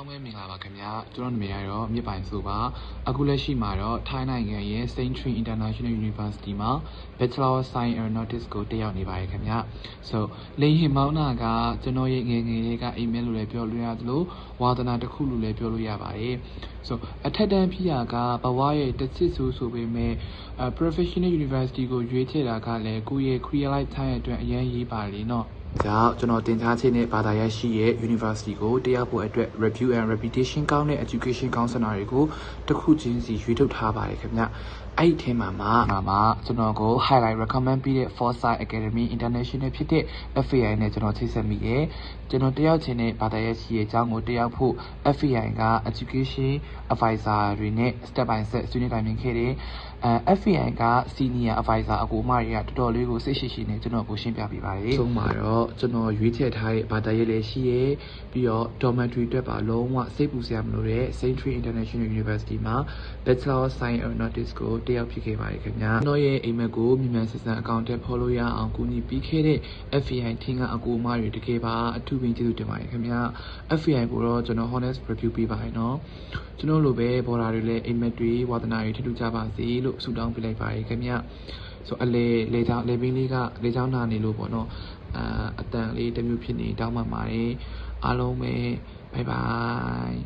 လုံးပဲမင်္ဂလာပါခင်ဗျာကျွန်တော်နာမည်ကတော့မြစ်ပိုင်ဆိုပါအခုလက်ရှိမှာတော့ထိုင်းနိုင်ငံရဲ့ Saint Tree International University မှာ Bachelor of Science Aeronautics ကိုတက်ရောက်နေပါတယ်ခင်ဗျာ so လေဟင်မောင်းနာကကျွန်တော်ရဲ့ငယ်ငယ်လေးကအိမ်မဲလို့လည်းပြောလို့ရသလိုဝါသနာတစ်ခုလို့လည်းပြောလို့ရပါတယ် so အထက်တန်းဖြစ်ရာကဘဝရဲ့တစ်စစ်ဆိုဆိုပေမဲ့ professional university ကိုရွေးချယ်တာကလည်းကိုယ့်ရဲ့ career lifetime အတွက်အရန်ရေးပါလေနော် ကြောင့်ကျွန်တော်တင်ထားခြင်းနဲ့ဘာသာရပ်ရှိရဲ့ University ကိုတရားဖို့အတွက် review and reputation ကောင်းတဲ့ education counselor တွေကိုတစ်ခုချင်းစီရွေးထုတ်ထားပါတယ်ခင်ဗျအဲ့ဒီထဲမှာမှာမှာကျွန်တော်ကို highlight recommend ပေးတဲ့ Foresight Academy International ဖြစ်တဲ့ FAI နဲ့ကျွန်တော်ချိတ်ဆက်မိရဲ့ကျွန်တော်တယောက်ချင်းနဲ့ဘာသာရပ်ရှိရဲ့အကြောင်းကိုတယောက်ဖို့ FAI က education advisor တွေနဲ့ step by step ဆွေးနွေးတိုင်ပင်ခဲ့တယ်အဲ FAI က senior advisor အကူအမတွေကတော်တော်လေးကိုစိတ်ရှိရှိနဲ့ကျွန်တော်ကိုရှင်းပြပေးပါတယ်။ဆုံးမှာတော့ကျွန်တော်ရွေးချယ်ထားတဲ့ဘာသာရေးလည်းရှိရဲပြီးတော့ dormitory အတွက်ပါလုံးဝစိတ်ပူစရာမလိုတဲ့ Saint Tree International University မှာ Bachelor of Science Aeronautics ကိုတက်ရောက်ဖြစ်ခဲ့ပါတယ်ခင်ဗျာ။ကျွန်တော်ရဲ့အိမ်မက်ကိုမြန်မြန်ဆန်ဆန်အကောင့်တက်ဖော်လို့ရအောင်ကူညီပေးခဲ့တဲ့ FAI ထင်ကအကူအမတွေတကယ်ပါအထူးပင်ကျေးဇူးတင်ပါတယ်ခင်ဗျာ။ FAI ကိုတော့ကျွန်တော် honest review ပေးပါရနော်။ကျွန်တော်လိုပဲဘော်ဒါတွေလည်းအိမ်မက်တွေဝါသနာတွေထထူကြပါစေလို့ဆုတောင်းပေးလိုက်ပါတယ်ခင်ဗျဆိုအလေလေချောင်းလေပင်းလေးကလေချောင်းနာနေလို့ပေါ့နော် အာအတန်လေးတစ်မျိုးဖြစ်နေတောင်းပန်ပါတယ်အားလုံးပဲဘိုင်ဘိုင်